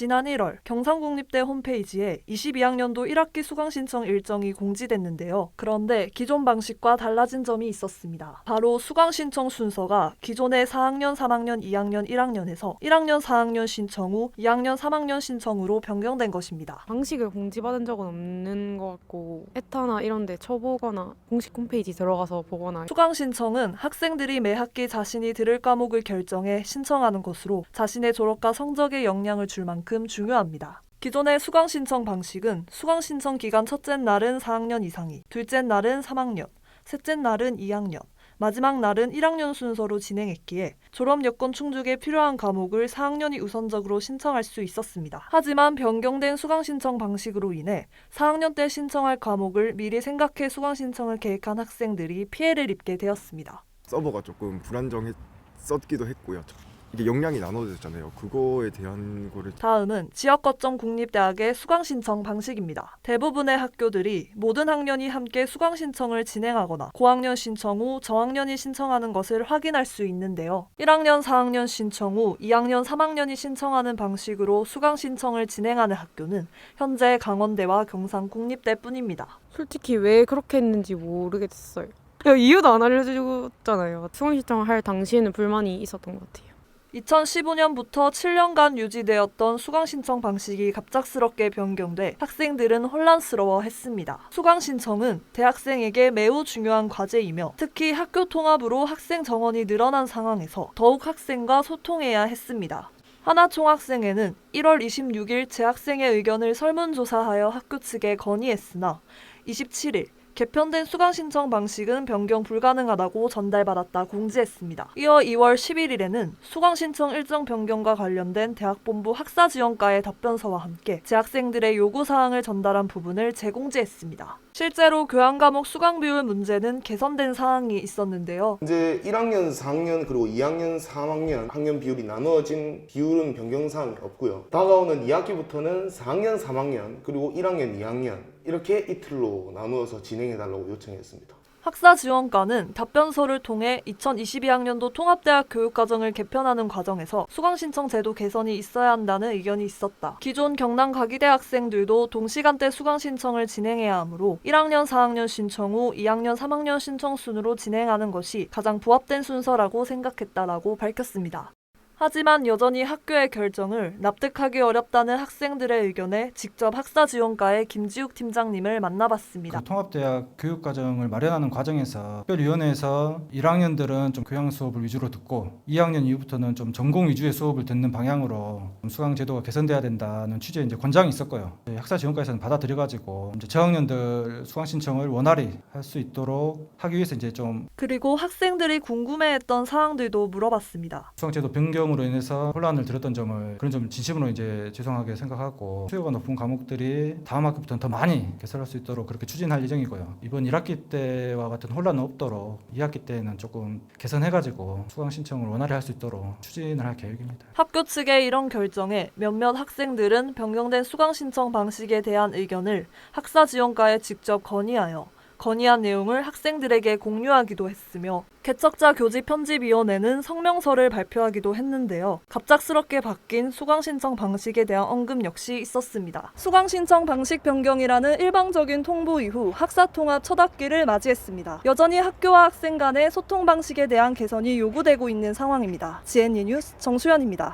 지난 1월 경상국립대 홈페이지에 22학년도 1학기 수강 신청 일정이 공지됐는데요. 그런데 기존 방식과 달라진 점이 있었습니다. 바로 수강 신청 순서가 기존의 4학년, 3학년, 2학년, 1학년에서 1학년, 4학년 신청 후 2학년, 3학년 신청으로 변경된 것입니다. 방식을 공지받은 적은 없는 것 같고 에타나 이런 데 쳐보거나 공식 홈페이지 들어가서 보거나 수강 신청은 학생들이 매 학기 자신이 들을 과목을 결정해 신청하는 것으로 자신의 졸업과 성적에 영향을 줄 만큼 중요합니다. 기존의 수강 신청 방식은 수강 신청 기간 첫째 날은 4학년 이상이, 둘째 날은 3학년, 셋째 날은 2학년, 마지막 날은 1학년 순서로 진행했기에 졸업 여건 충족에 필요한 과목을 4학년이 우선적으로 신청할 수 있었습니다. 하지만 변경된 수강 신청 방식으로 인해 4학년 때 신청할 과목을 미리 생각해 수강 신청을 계획한 학생들이 피해를 입게 되었습니다. 서버가 조금 불안정했었기도 했고요. 이게 역량이 나눠졌잖아요. 그거에 대한 거를 다음은 지역 거점 국립대학의 수강 신청 방식입니다. 대부분의 학교들이 모든 학년이 함께 수강 신청을 진행하거나 고학년 신청 후 저학년이 신청하는 것을 확인할 수 있는데요. 1학년, 4학년 신청 후 2학년, 3학년이 신청하는 방식으로 수강 신청을 진행하는 학교는 현재 강원대와 경상 국립대뿐입니다. 솔직히 왜 그렇게 했는지 모르겠어요. 야, 이유도 안 알려주잖아요. 수강 신청할 당시에는 불만이 있었던 것 같아요. 2015년부터 7년간 유지되었던 수강 신청 방식이 갑작스럽게 변경돼 학생들은 혼란스러워 했습니다. 수강 신청은 대학생에게 매우 중요한 과제이며 특히 학교 통합으로 학생 정원이 늘어난 상황에서 더욱 학생과 소통해야 했습니다. 하나총학생회는 1월 26일 재학생의 의견을 설문조사하여 학교 측에 건의했으나 27일 개편된 수강 신청 방식은 변경 불가능하다고 전달받았다 공지했습니다. 이어 2월 11일에는 수강 신청 일정 변경과 관련된 대학 본부 학사 지원과의 답변서와 함께 재학생들의 요구 사항을 전달한 부분을 재공지했습니다. 실제로 교양 과목 수강 비율 문제는 개선된 사항이 있었는데요. 이제 1학년, 4학년 그리고 2학년, 3학년 학년 비율이 나누어진 비율은 변경 사항이 없고요. 다가오는 2학기부터는 4학년, 3학년 그리고 1학년, 2학년 이렇게 이틀로 나누어서 진행해달라고 요청했습니다. 학사 지원과는 답변서를 통해 2022학년도 통합대학 교육과정을 개편하는 과정에서 수강 신청 제도 개선이 있어야 한다는 의견이 있었다. 기존 경남 가기대 학생들도 동시간대 수강 신청을 진행해야 하므로 1학년, 4학년 신청 후 2학년, 3학년 신청 순으로 진행하는 것이 가장 부합된 순서라고 생각했다라고 밝혔습니다. 하지만 여전히 학교의 결정을 납득하기 어렵다는 학생들의 의견에 직접 학사 지원과의 김지욱 팀장님을 만나봤습니다. 그 통합대학 교육과정을 마련하는 과정에서 특별위원회에서 1학년들은 좀 교양 수업을 위주로 듣고 2학년 이후부터는 좀 전공 위주의 수업을 듣는 방향으로 수강 제도가 개선돼야 된다는 취지의 이제 권장이 있었고요. 저희 학사 지원과에서는 받아들여가지고 이제 저학년들 수강 신청을 원활히 할 수 있도록 하기 위해서 이제 좀 그리고 학생들이 궁금해했던 사항들도 물어봤습니다. 수강 제도 변경 으로 인해서 혼란을 들었던 점을 그런 점 진심으로 이제 죄송하게 생각하고 수요가 높은 과목들이 다음 학기부터는 더 많이 개설할 수 있도록 그렇게 추진할 예정이고요. 이번 1학기 때와 같은 혼란은 없도록 2학기 때는 조금 개선해가지고 수강 신청을 원활히 할 수 있도록 추진을 할 계획입니다. 학교 측의 이런 결정에 몇몇 학생들은 변경된 수강 신청 방식에 대한 의견을 학사 지원과에 직접 건의하여 건의한 내용을 학생들에게 공유하기도 했으며 개척자 교지 편집위원회는 성명서를 발표하기도 했는데요. 갑작스럽게 바뀐 수강 신청 방식에 대한 언급 역시 있었습니다. 수강 신청 방식 변경이라는 일방적인 통보 이후 학사 통합 첫 학기를 맞이했습니다. 여전히 학교와 학생 간의 소통 방식에 대한 개선이 요구되고 있는 상황입니다. GNU 뉴스 정수연입니다.